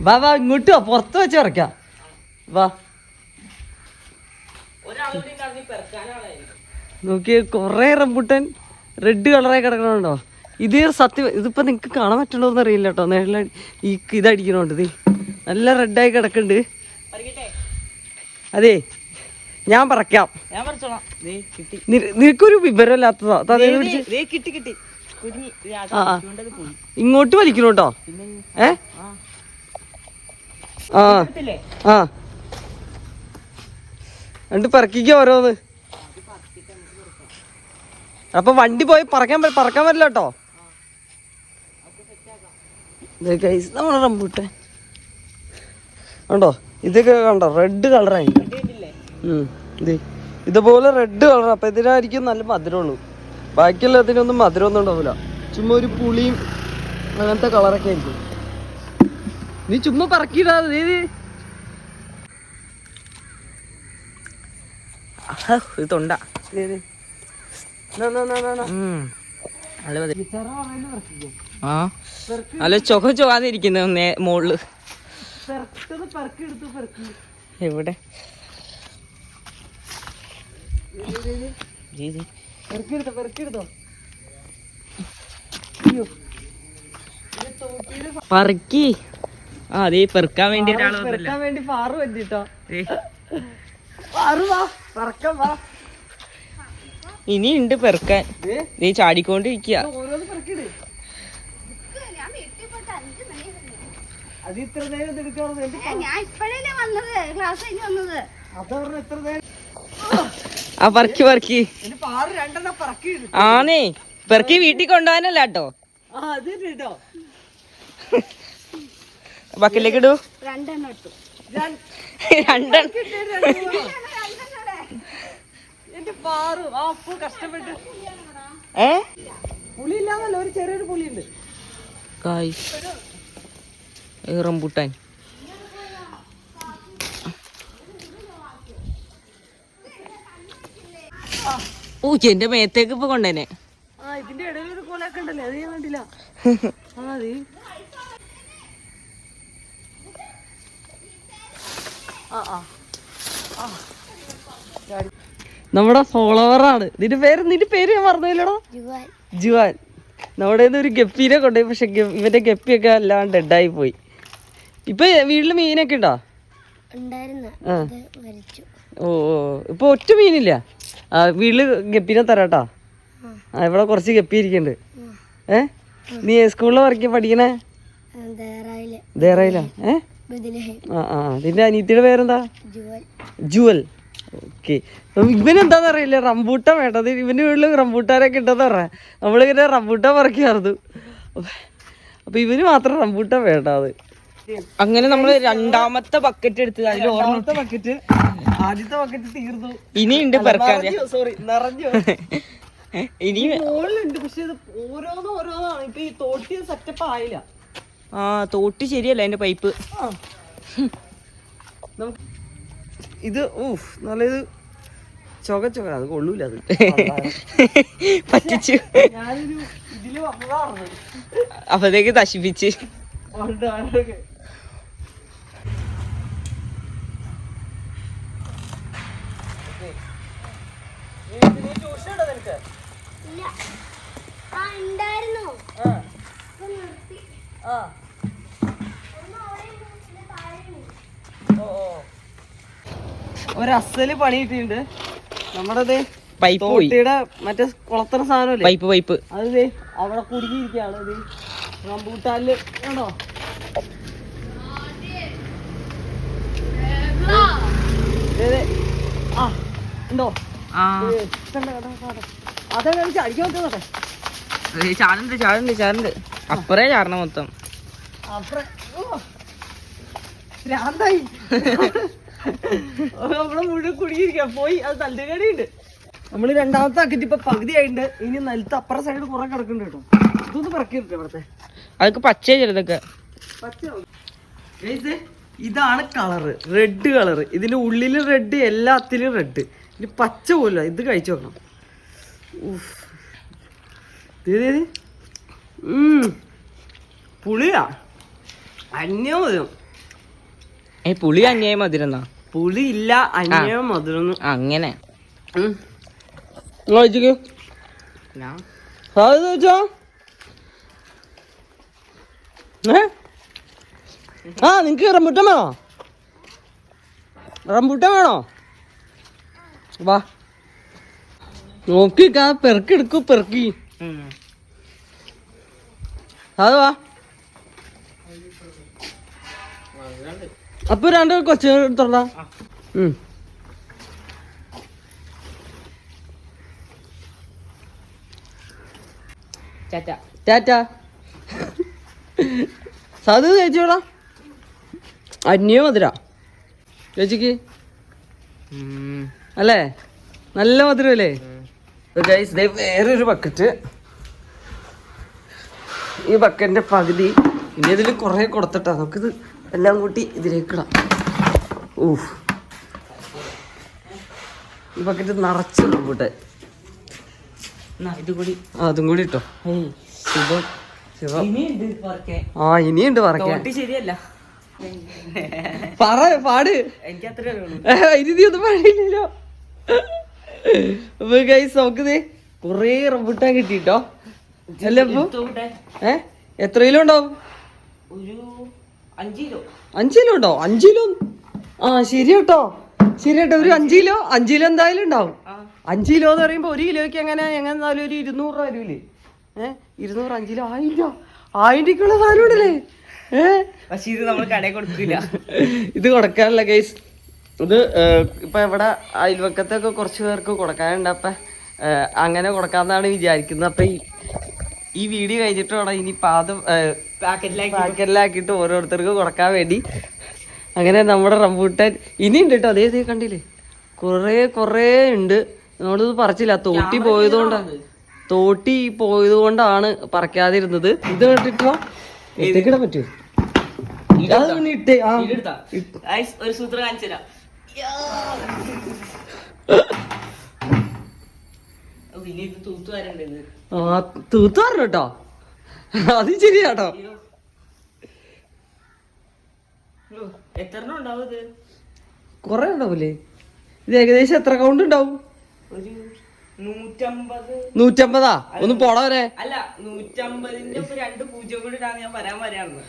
വാ വാ ഇങ്ങോട്ട് വാ പുറത്ത് വെച്ച് ഇറക്കാം വാ. നോക്കി കൊറേ റംബുട്ടൻ റെഡ് കളറായി കിടക്കണുണ്ടോ? ഇതേ സത്യം ഇതിപ്പോ നിങ്ങക്ക് കാണാൻ പറ്റണോന്ന് അറിയില്ല കേട്ടോ. നല്ല ഈ ഇതടിക്കണോണ്ട് ഇത് നല്ല റെഡായി കിടക്കുന്നുണ്ട് അതെ ഞാൻ പറക്കാം. നിനക്കൊരു വിവരമില്ലാത്തതാ. കിട്ടി കിട്ടി. ഇങ്ങോട്ട് വലിക്കണോട്ടോ ഏഹ് ഏ? ആ. ആ. രണ്ട് പറക്കിക്കോ ഓരോന്ന്. അപ്പൊ വണ്ടി പോയി പറക്കാൻ പറക്കാൻ പറ്റില്ല കേട്ടോ. നമ്മളെ റംബൂട്ടെ കണ്ടോ? ഇതൊക്കെ കണ്ടോ? റെഡ് കളറായി ഇതുപോലെ റെഡ് കളർ അപ്പൊ ഇതിനായിരിക്കും നല്ല മധുരമുള്ളൂ. ബാക്കിയുള്ളതിനൊന്നും മധുരമൊന്നും ഉണ്ടാവില്ല ചുമ്മാ ഒരു പുളിയും അങ്ങനത്തെ കളറൊക്കെ ആയിരിക്കും. നീ ചുമ്മാ പറക്കിടാ നീ. ഇത് തൊണ്ട. ആ. നല്ല ചൊക ചൊകാന്നിരിക്കുന്നു നേ മോളിൽ. പെറക്കിട്ടത് പെറക്കി എടുത്ത് പെറക്കി. എവിടെ? പെറക്കി. ആ അതേ പെറുക്കാൻ വേണ്ടി പെറുക്കാൻ പാറു വേണ്ടി പാറു പറ്റിട്ടോ പാറു വാ പറക്കാൻ. വാ ഇനി ഉണ്ട് പെറുക്കാൻ നീ ചാടിക്കൊണ്ടിരിക്കുക ആണേ ആ പറക്കി പറക്കി. ആന്നേ. പെറുക്കി വീട്ടിൽ കൊണ്ടുപോകാനല്ല കേട്ടോ. ബക്കിലേക്ക് ഇടൂ. രണ്ടെണ്ണം രണ്ടെണ്ണം. ഏ? ഒരു ചെറിയൊരു പുളിയുണ്ട്. റംബൂട്ടാൻ. ഓ എന്റെ മേത്തേക്ക് ഇപ്പൊ കൊണ്ടേനെ. ആ ഇതിന്റെ ഇടയിൽ ഒരു കൊലൊക്കെ ഉണ്ടല്ലേ? അത് ഞാൻ കണ്ടില്ല ആ അത് ആ ആ ആ. ചാടി. നമ്മുടെ ഫോളോവറാണ്. നിന്റെ പേര് നിന്റെ പേര് ഞാൻ പറഞ്ഞില്ലടോ ജുവാൻ. നമ്മുടെ ഒരു ഗപ്പീനെ കൊണ്ടുപോയി പക്ഷെ ഇവന്റെ ഗപ്പിയൊക്കെ എല്ലാം ഡെഡായി പോയി. ഇപ്പൊ വീട്ടിൽ മീനൊക്കെ ഉണ്ടോ? ഓ ഓ. ഇപ്പൊ ഒറ്റ മീനില്ല. ആ വീട്ടിൽ ഗപ്പീനെ തരാട്ടാ. ആ. ഇവിടെ കുറച്ച് ഗപ്പി ഇരിക്കണ്ട് ഏ? നീ സ്കൂളിൽ വർക്ക് പഠിക്കണേ? ദേറായിൽ. ദേറയില? ഏ? ആ ആ നിന്റെ അനിയത്തിയുടെ പേരെന്താ? ജുവൽ. ജുവൽ. ഓക്കെ. ഇവനെന്താന്ന് അറിയില്ല. റംബൂട്ടാൻ വേണ്ടത്. ഇവന് വീട്ടിൽ റംബൂട്ടാനൊക്കെ ഉണ്ടെന്ന് പറഞ്ഞ. നമ്മളിങ്ങനെ റംബൂട്ടാൻ പറിക്കാറുന്നു അപ്പൊ ഇവന് മാത്രം റംബൂട്ടാൻ വേണ്ട അത്. അങ്ങനെ നമ്മൾ രണ്ടാമത്തെ ബക്കറ്റ് എടുത്തത്. അതിൽ ഓർമ്മത്തെ ബക്കറ്റ് ആദ്യത്തെ ബക്കറ്റ് തീർന്നു. ഇനി ഉണ്ട് പെറുക്കാൻ. സോറി നിറഞ്ഞു. ഇനി മുകളിലുണ്ട് പക്ഷെ ഇത് ഓരോന്നും ഓരോന്നാണ്. ഇപ്പൊ ഈ തോട്ടിയ സെറ്റപ്പ് ആയില്ല. ആ തോട്ടി ശരിയല്ല എന്റെ പൈപ്പ്. ഇത് ഊഫ് നല്ലത് ചൊക ചൊക അത് കൊള്ളൂല അത്. പറ്റിച്ചു. അപ്പത്തേക്ക് നശിപ്പിച്ച്. ഇല്ല. ആ ഉണ്ടായിരുന്നു ഇപ്പൊ നിർത്തി ഒന്ന് അവിടെയും പിന്നെ താഴെയും ഒരു അസൽ പണി കിട്ടിയിട്ടുണ്ട്. നമ്മുടെ പൈപ്പ് തോട്ടിയുടെ മറ്റേ കുളത്തറ സാധനമല്ലേ? Pipe pipe. അത് ദേ അവിടെ കുടുങ്ങിയിരിക്കുകയാണ് ഇത്. റംബൂട്ടാനിൽ കണ്ടോ ദേ. ആ ഉണ്ടോ. അതെ കളിച്ച് അടിക്കാൻ പറ്റുന്നോട്ടെ ചാടുണ്ട് ചാടുണ്ട് ചാടുണ്ട് അപ്പറേ ചാടണം മൊത്തം. ഭ്രാന്തായി. നമ്മളെ മുഴുവൻ കുടുങ്ങിയിരിക്കുക പോയി അത് തല്ലുകടിയുണ്ട്. നമ്മൾ രണ്ടാമത്തെ അക്കിറ്റ് ഇപ്പൊ പകുതി ആയിട്ടുണ്ട്. ഇനി നിലത്ത് അപ്പുറ സൈഡ് കുറെ കിടക്കുന്നുണ്ട് കേട്ടോ. ഇതൊന്ന് പറക്കരുത് ഇവിടത്തെ. അതൊക്കെ പച്ച ചെറുതൊക്കെ പച്ച ഇതാണ് കളറ് റെഡ് കളറ് ഇതിന്റെ ഉള്ളിൽ റെഡ് എല്ലാത്തിലും റെഡ് ഇനി പച്ച പോലെ ഇത് കഴിച്ചു നോക്കണം. ഉഫ്. ദേ, ദേ. പുളിയാ? അന്യമതം ഏ പുളി അന്യായ മധുരം പുളി ഇല്ല അന്യ മധുരം അങ്ങനെ. ഏ? ആ നിങ്ങക്ക് റംബുട്ടാൻ വേണോ? റംബുട്ടാൻ വേണോ? വാ. നോക്കിക്കാ പെറുക്കി എടുക്കൂ പെറുക്കി. അത് വാ അപ്പൊ രണ്ട് കൊച്ചു എടുത്തോടാ. ടാറ്റ. സാധു ചേച്ചിയോടാ. അന്യ മധുര. ചേച്ചിക്ക്. അല്ലേ? നല്ല മധുരമല്ലേ ഗൈസ് ദേ വേറൊരു ബക്കറ്റ് ഈ ബക്കറ്റിന്റെ പകുതി ഇനി ഇതിൽ കുറേ കൊടുത്തിട്ടാ. നമുക്കിത് എല്ലാം കൂട്ടി ഇതിലേക്കിടാം ഊഫ് ഈ ബക്കറ്റ് നിറച്ച് കൂട്ടെ അതും കൂടി ഇട്ടോ. ഇനിയുണ്ട് പറിക്കാൻ. ആ ഇനിയുണ്ട് പറയാ ശരിയല്ല. പറ പാട്. എനിക്ക് അത്രേ ഉള്ളൂ ഇരുതി ഒന്നും പാടില്ലല്ലോ അപ്പൊ ഗൈസ് നമുക്കിത് കൊറേ റംബുട്ടാൻ കിട്ടിട്ടോ? ചെല്ലപ്പോ. ഏ? എത്ര കിലോ ഉണ്ടാവും അഞ്ച് കിലോ ഉണ്ടോ? അഞ്ച് കിലോ ആ ശരി കേട്ടോ ശരി കേട്ടോ ഒരു അഞ്ച് കിലോ അഞ്ച് കിലോ എന്തായാലും ഉണ്ടാവും. അഞ്ച് കിലോ എന്ന് പറയുമ്പോ ഒരു കിലോയ്ക്ക് എങ്ങനെ എങ്ങനെ എന്നാലും ഒരു ഇരുന്നൂറ് രൂപ വരൂലേ? ഏഹ് ഇരുന്നൂറ് അഞ്ച് കിലോ ആയിരം രൂപ. ആയിരം രൂപയ്ക്കുള്ള സാധനം ഉണ്ടല്ലേ? ഏഹ് പക്ഷെ ഇത് നമ്മൾ കടയിൽ കൊടുക്കില്ല ഇത് കൊടുക്കാനുള്ള കേസ് ഇത് ഇപ്പം ഇവിടെ അയൽവക്കത്തൊക്കെ കുറച്ച് പേർക്ക് കൊടുക്കാനുണ്ട്. അപ്പം അങ്ങനെ കൊടുക്കാന്നാണ് വിചാരിക്കുന്നത്. അപ്പൊ ഈ ഈ വീഡിയോ കഴിഞ്ഞിട്ട് വേണം ഇനി പാദം പാക്കറ്റിലാക്കി പാക്കറ്റിലാക്കിയിട്ട് ഓരോരുത്തർക്ക് കൊടുക്കാൻ വേണ്ടി അങ്ങനെ നമ്മുടെ റംബൂട്ടാൻ ഇനി ഉണ്ട് കേട്ടോ അതേ ഇതേ കണ്ടില്ലേ? കുറേ കുറേ ഉണ്ട്. നമ്മളിത് പറിച്ചില്ല. തോട്ടി പോയതുകൊണ്ടാണ് തോട്ടി പോയത് കൊണ്ടാണ് പറിക്കാതിരുന്നത്. ഇത് കണ്ടിട്ടോ ഇട്ടേക്കിടാൻ പറ്റുമോ ഒരു സൂത്രം കാണിച്ചു തരാം ആ തൂത്ത് പറഞ്ഞു കേട്ടോ അത് ശരിയാട്ടോ കൊറേ ഉണ്ടാവൂലേ? ഇത് ഏകദേശം എത്ര കൗണ്ട് ഉണ്ടാവും? നൂറ്റമ്പത്. ഒന്ന് പോടവരെ അല്ല നൂറ്റമ്പതിന്റെ ഒപ്പം രണ്ട് പൂജ്യം കൂടി ഞാൻ വരാൻ വരാന്ന്.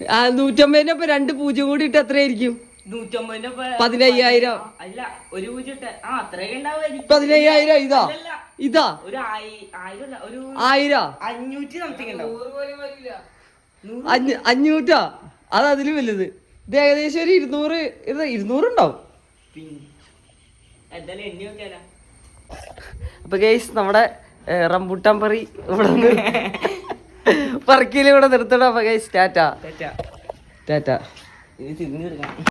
ആ നൂറ്റമ്പതിന്റെ ഒപ്പം രണ്ട് പൂജ്യം കൂടി ഇട്ട് എത്രയായിരിക്കും? നൂറ്റമ്പതിന്റെ പതിനയ്യായിരം. അല്ല ഒരു പൂജ്യം ഇട്ട ആ അത്രയൊക്കെ ഉണ്ടാവുമായിരിക്കും. പതിനയ്യായിരം ഇതാ. ഇതാ. ഒരു ആയിരം അല്ല ഒരു ആയിരാ. അഞ്ഞൂറ്റി സംതിങ് ഉണ്ടാവും. അഞ്ഞ- അഞ്ഞൂറ്റാ? അത് അതിലും വലുത്. ഇത് ഏകദേശം ഒരു ഇരുന്നൂറ് ഇരുന്നൂറ് ഉണ്ടാവും അപ്പൊ ഗേസ് നമ്മുടെ റംബൂട്ടാൻ പറി ഇവിടെ പറക്കിയിൽ ഇവിടെ നിർത്തണം. അപ്പൊ ഗേസ് ടാറ്റ. ടാറ്റ. ടാറ്റ.